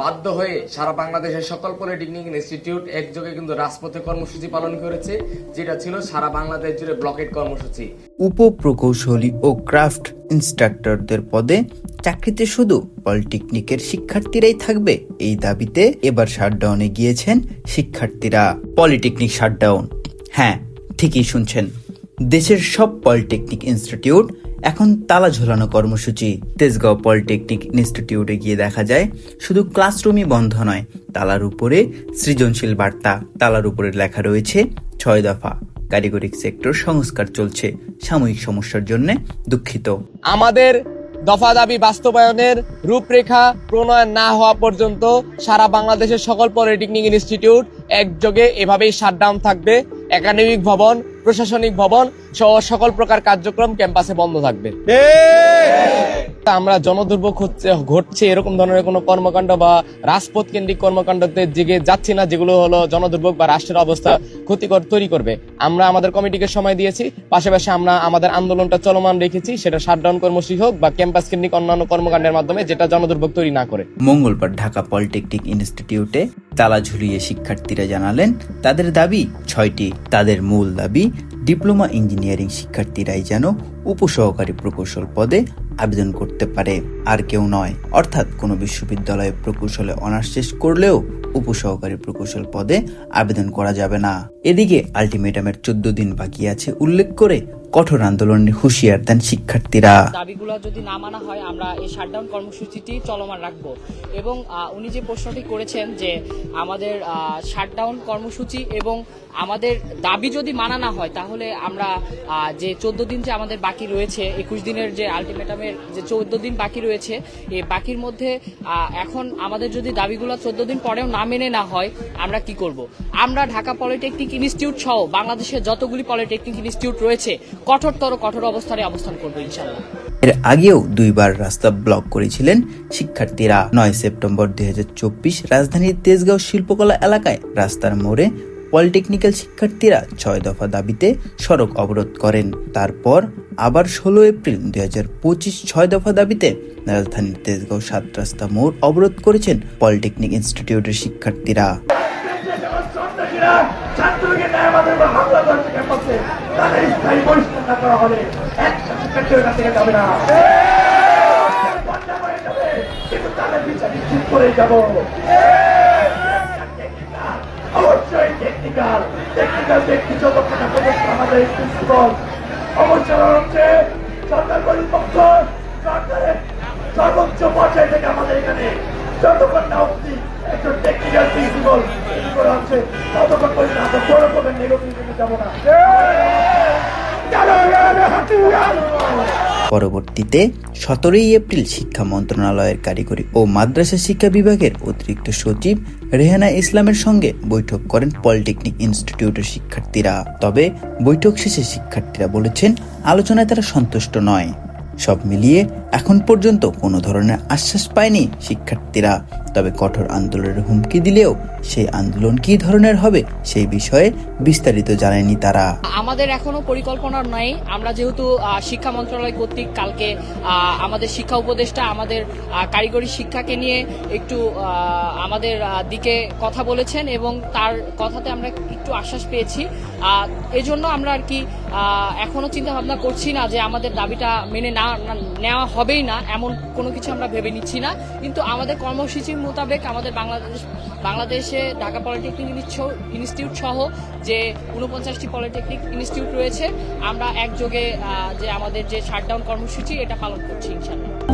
বাধ্য হয়ে সারা বাংলাদেশের সকল পলিটেকনিক ইনস্টিটিউট একযোগে কিন্তু রাজপথে কর্মসূচি পালন করেছে, যেটা ছিল সারা বাংলাদেশ জুড়ে ব্লকেট কর্মসূচি। উপপ্রকৌশলী ও ক্রাফট ইনস্ট্রাক্টরদের পদে চাকরিতে শুধু পলিটেকনিকের শিক্ষার্থীরাই থাকবে এই দাবিতে এবার শাটডাউনে গিয়েছেন শিক্ষার্থীরা। পলিটেকনিক শাটডাউন হ্যাঁ ঠিকই শুনছেন। দেশের সব পলিটেকনিক ইনস্টিটিউট এখন তালা ঝোলানো কর্মসূচি তেজগাঁও পলিটেকনিক ইনস্টিটিউটে গিয়ে দেখা যায়, শুধু ক্লাসরুমই বন্ধ নয়, তালার উপরে সৃজনশীল বার্তা, তালার উপরে লেখা রয়েছে, ছয় দফা কারিগরিক সেক্টর সংস্কার চলছে, সাময়িক সমস্যার জন্য দুঃখিত। আমাদের দফা দাবি বাস্তবায়নের রূপরেখা প্রণয়ন না হওয়া পর্যন্ত সারা বাংলাদেশের সকল পলিটেকনিক ইনস্টিটিউট একযোগে এভাবেই শাটডাউন থাকবে। একাডেমিক ভবন প্রশাসনিক ভবন সহ সকল প্রকার কার্যক্রম ক্যাম্পাসে বন্ধ থাকবে। আমরা জনদুর্ভোগ হচ্ছে ঘটছে এরকম ধরনের কোনো কর্মকাণ্ড বা রাজপথ কেন্দ্রিক কর্মকাণ্ডতে দিকে যাচ্ছি না যেগুলো হলো জনদুর্ভোগ বা রাষ্ট্রের অবস্থা ক্ষতিকর তৈরি করবে। আমরা আমাদের কমিটিকে সময় দিয়েছি পাশাপাশি আমরা আমাদের আন্দোলনটা চলমান রেখেছি সেটা শাটডাউন কর্মসূচি হোক বা ক্যাম্পাস কেন্দ্রিক অন্যান্য কর্মকাণ্ডের মাধ্যমে যেটা জনদুর্ভোগ তৈরি না করে। মঙ্গলবার ঢাকা পলিটেকনিক ইনস্টিটিউটে তালা ঝুলিয়ে শিক্ষার্থীরা জানালেন, তাদের দাবি, ছয়টি তাদের মূল দাবি, ডিপ্লোমা ইঞ্জিনিয়ারিং শিক্ষার্থীরাই যেন উপসহকারী প্রকৌশল পদে আবেদন করতে পারে, আর কেউ নয়। অর্থাৎ কোনো বিশ্ববিদ্যালয়ে প্রকৌশলে অনার্স শেষ করলেও উপসহকারী প্রকৌশল পদে আবেদন করা যাবে না। এদিকে আলটিমেটামের চোদ্দ দিন বাকি আছে উল্লেখ করে কঠোর আন্দোলনের হুঁশিয়ার দেন শিক্ষার্থীরা। দাবিগুলো যদি না মানা হয়, আমরা এই শাটডাউন কর্মসূচিটি চলমান রাখব। এবং উনি যে প্রশ্নটি করেছেন যে আমাদের শাটডাউন কর্মসূচি এবং আমাদের দাবি যদি মানা না হয়, তাহলে আমরা যে চোদ্দ দিন যে আমাদের বাকি রয়েছে, একুশ দিনের যে আলটিমেটামের যে চোদ্দ দিন বাকি রয়েছে, এই বাকির মধ্যে এখন আমাদের যদি দাবিগুলো চোদ্দ দিন পরেও না মেনে না হয়, আমরা কি করব? আমরা ঢাকা পলিটেকনিক ইনস্টিটিউট সহ বাংলাদেশের যতগুলি পলিটেকনিক ইনস্টিটিউট রয়েছে কঠোরতর, কঠোর অবস্থানে অবস্থান করব ইনশাল্লাহ এর আগেও দুইবার রাস্তা ব্লক করেছিলেন শিক্ষার্থীরা। নয় সেপ্টেম্বর দু হাজার চব্বিশ রাজধানীর তেজগাঁও শিল্পকলা এলাকায় রাস্তার মোড়ে পলিটেকনিক্যাল শিক্ষার্থীরা ছয় দফা দাবিতে সড়ক অবরোধ করেন। তারপর আবার ষোলো এপ্রিল দুই হাজার পঁচিশ ছয় দফা দাবিতে রাজধানীর তেজগাঁও সাত রাস্তা মোড় অবরোধ করেছেন পলিটেকনিক ইনস্টিটিউটের শিক্ষার্থীরা। ছাত্রকে আমাদের উপর হামলা করছে ক্যাম্পাসে তাদের স্থায়ী বহিষ্কার না করা হলে একটা শিক্ষার্থীর কাছ থেকে যাবে না। কিন্তু তাদের বিচার নিশ্চিত করে যাব। টেকনিক্যাল যতক্ষণ আমাদের হচ্ছে সরকার সরকারের সর্বোচ্চ পর্যায় থেকে আমাদের এখানে যতক্ষণ না অব্দি একজন টেকনিক্যাল প্রিন্সিপাল বড় পরবর্তীতে সতেরোই এপ্রিল শিক্ষা মন্ত্রণালয়ের কারিগরি ও মাদ্রাসা শিক্ষা বিভাগের অতিরিক্ত সচিব রেহানা ইসলামের সঙ্গে বৈঠক করেন পলিটেকনিক ইনস্টিটিউটের শিক্ষার্থীরা। তবে বৈঠক শেষে শিক্ষার্থীরা বলেছেন, আলোচনায় তারা সন্তুষ্ট নয়। সব মিলিয়ে এখন পর্যন্ত কোনো ধরনের আশ্বাস পায়নি শিক্ষার্থীরা। তবে কঠোর আন্দোলনের হুমকি দিলেও সেই আন্দোলন কি ধরনের হবে সেই বিষয়ে বিস্তারিত জানায়নি তারা। আমাদের এখনও পরিকল্পনা নাই। আমরা যেহেতু শিক্ষা মন্ত্রণালয় কর্তৃক কালকে আমাদের শিক্ষা উপদেষ্টা, আমাদের কারিগরি শিক্ষাকে নিয়ে একটু আমাদের দিকে কথা বলেছেন এবং তার কথাতে আমরা একটু আশ্বাস পেয়েছি। এজন্য আমরা আর কি এখনও চিন্তা ভাবনা করছি না যে আমাদের দাবিটা মেনে না- নেওয়া হবেই না, এমন কোনো কিছু আমরা ভেবে নিচ্ছি না। কিন্তু আমাদের কর্মসূচির মোতাবেক আমাদের বাংলাদেশ বাংলাদেশে ঢাকা পলিটেকনিক ইনস্টিটিউট- সহ যে উনপঞ্চাশটি পলিটেকনিক ইনস্টিটিউট রয়েছে, আমরা একযোগে যে আমাদের যে শাটডাউন কর্মসূচি, এটা পালন করছি ইনশাল্লাহ